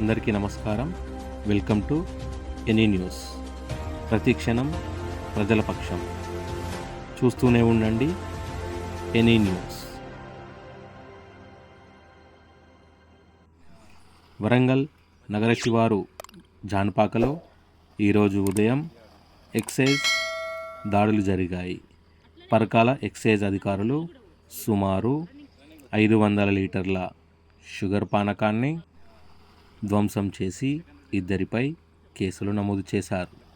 అందరికీ నమస్కారం. Welcome to any news. ప్రతి క్షణం ప్రజల పక్షం. చూస్తూనే ఉండండి ఎనీ న్యూస్. వరంగల్ నగర శివారు జాన్పాకలో ఈరోజు ఉదయం ఎక్సైజ్ దాడులు జరిగాయి. పరకాల ఎక్సైజ్ అధికారులు సుమారు ఐదు వందల లీటర్ల షుగర్ పానకాన్ని ధ్వంసం చేసి ఇద్దరిపై కేసులు నమోదు చేశారు.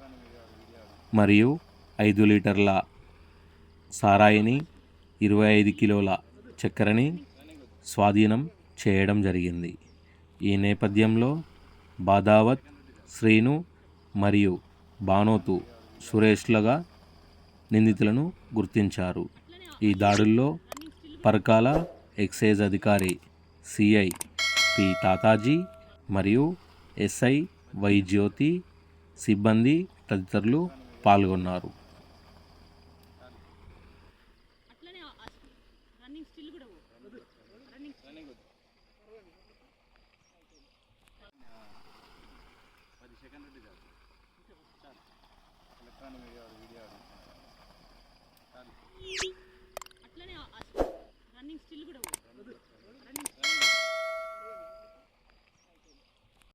మరియు ఐదు లీటర్ల సారాయిని ఇరవై ఐదు కిలోల చక్కెరని స్వాధీనం చేయడం జరిగింది. ఈ నేపథ్యంలో బాదావత్ శ్రీను మరియు బానోతు సురేష్లుగా నిందితులను గుర్తించారు. ఈ దాడుల్లో పరకాల ఎక్సైజ్ అధికారి సిఐ పి తాతాజీ మరియు ఎస్ఐ వైజ్యోతి సిబ్బంది తదితరులు పాల్గొన్నారు. అట్లనే రన్నింగ్